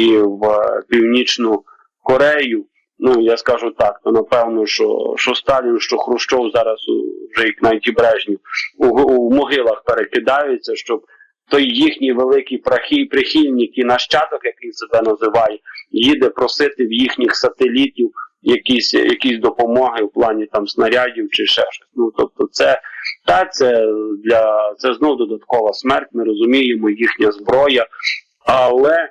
і в Північну Корею. Ну я скажу так, то напевно, що, що Сталін, що Хрущов зараз вже як навіть і Брежнєв у, у могилах перекидаються, щоб той їхній великий прахі, прихильник і нащадок, як він себе називає, їде просити в їхніх сателітів якісь, якісь допомоги в плані там снарядів чи ще щось. Ну тобто, це та це для це знов додаткова смерть. Ми розуміємо їхня зброя, але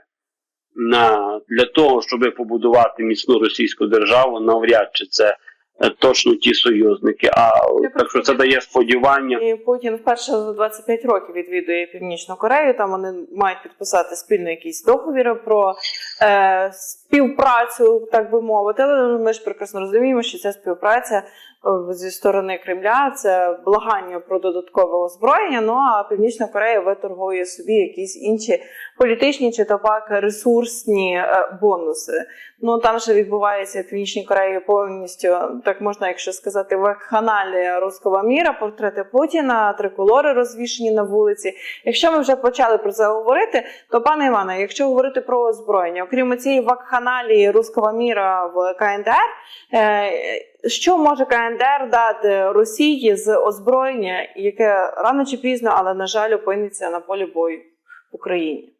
на для того, щоб побудувати міцну російську державу, навряд чи це точно ті союзники. А так що це дає сподівання. І Путін вперше за 25 років відвідує Північну Корею. Там вони мають підписати спільно якісь договіри про е, співпрацю, так би мовити. Але ми ж прекрасно розуміємо, що ця співпраця е, зі сторони Кремля це благання про додаткове озброєння. Ну а Північна Корея виторгує собі якісь інші політичні чи то пак ресурсні е, бонуси. Ну там же відбувається в Північній Кореї повністю, так можна, якщо сказати, вакханалія руського міра, портрети Путіна, триколори розвішені на вулиці. Якщо ми вже почали про це говорити, то пане Іване, якщо говорити про озброєння, окрім цієї вакханалії руського міра в КНДР, е, що може КНДР дати Росії з озброєння, яке рано чи пізно, але на жаль, опиниться на полі бою в Україні?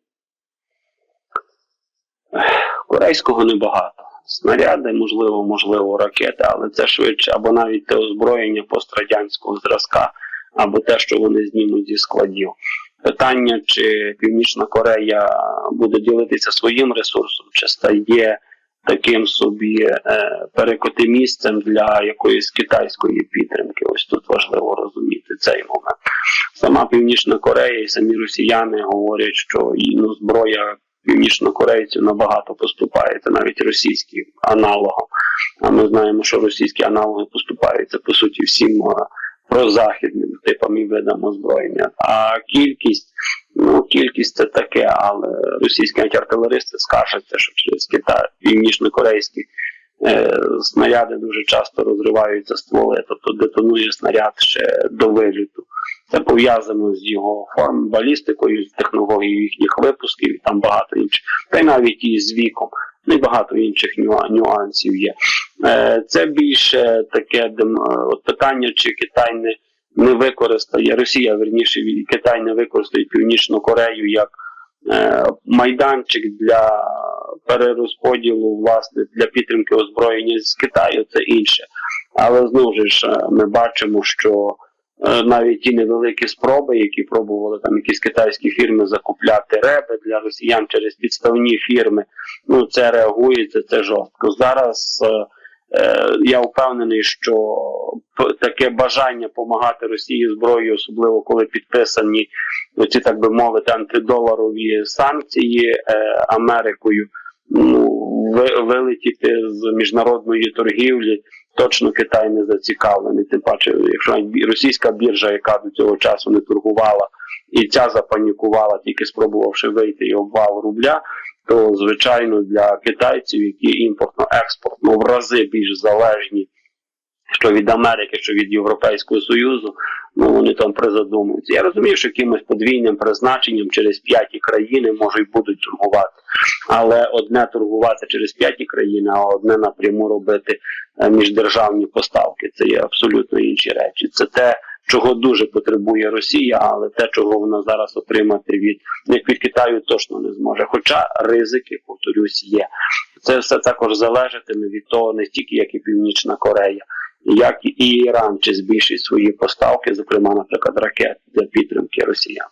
Корейського небагато. Снаряди, можливо, можливо, ракети, але це швидше або навіть те озброєння пострадянського зразка, або те, що вони знімуть зі складів. Питання, чи Північна Корея буде ділитися своїм ресурсом, чи стає таким собі е, перекотимісцем для якоїсь китайської підтримки. Ось тут важливо розуміти цей момент. Сама Північна Корея і самі росіяни говорять, що ну, зброя північнокорейців набагато поступається, навіть російським аналогом. А ми знаємо, що російські аналоги поступаються по суті всім прозахідним типам і видам озброєння. А кількість, ну кількість це таке, але російські антиартилеристи скаржаться, що через Китай північно-корейські е, снаряди дуже часто розриваються стволи, тобто детонує снаряд ще до виліту. Це пов'язано з його форм балістикою, з технологією їхніх випусків, там багато інших, та й навіть і з віком. Ну і багато інших нюансів є. Е, Це більше таке е, от питання, чи Китай не, не використає, Росія, верніше, Китай не використає Північну Корею як е, майданчик для перерозподілу, власне, для підтримки озброєння з Китаю, це інше. Але знову ж ми бачимо, що навіть ті невеликі спроби, які пробували там якісь китайські фірми закупляти реби для росіян через підставні фірми, ну це реагується, це жорстко. Зараз е, е, я впевнений, що таке бажання допомагати Росії зброєю, особливо коли підписані оці, так би мовити, антидоларові санкції е, Америкою. Ну, ви- вилетіти з міжнародної торгівлі точно Китай не зацікавлений. Тим паче, якщо російська біржа, яка до цього часу не торгувала, і ця запанікувала, тільки спробувавши вийти і обвал рубля, то звичайно для китайців, які імпортно-експортно в рази більш залежні. Що від Америки, що від Європейського Союзу, ну вони там призадумуються. Я розумію, що якимось подвійним призначенням через п'яті країни може й будуть торгувати. Але одне торгувати через п'яті країни, а одне напряму робити е, міждержавні поставки. Це є абсолютно інші речі. Це те, чого дуже потребує Росія, але те, чого вона зараз отримати від як від Китаю, точно не зможе. Хоча ризики, повторюсь, є. Це все також залежатиме від того, не тільки як і Північна Корея, як і Іран чи збільшить свої поставки, зокрема, наприклад, ракет для підтримки Росіян.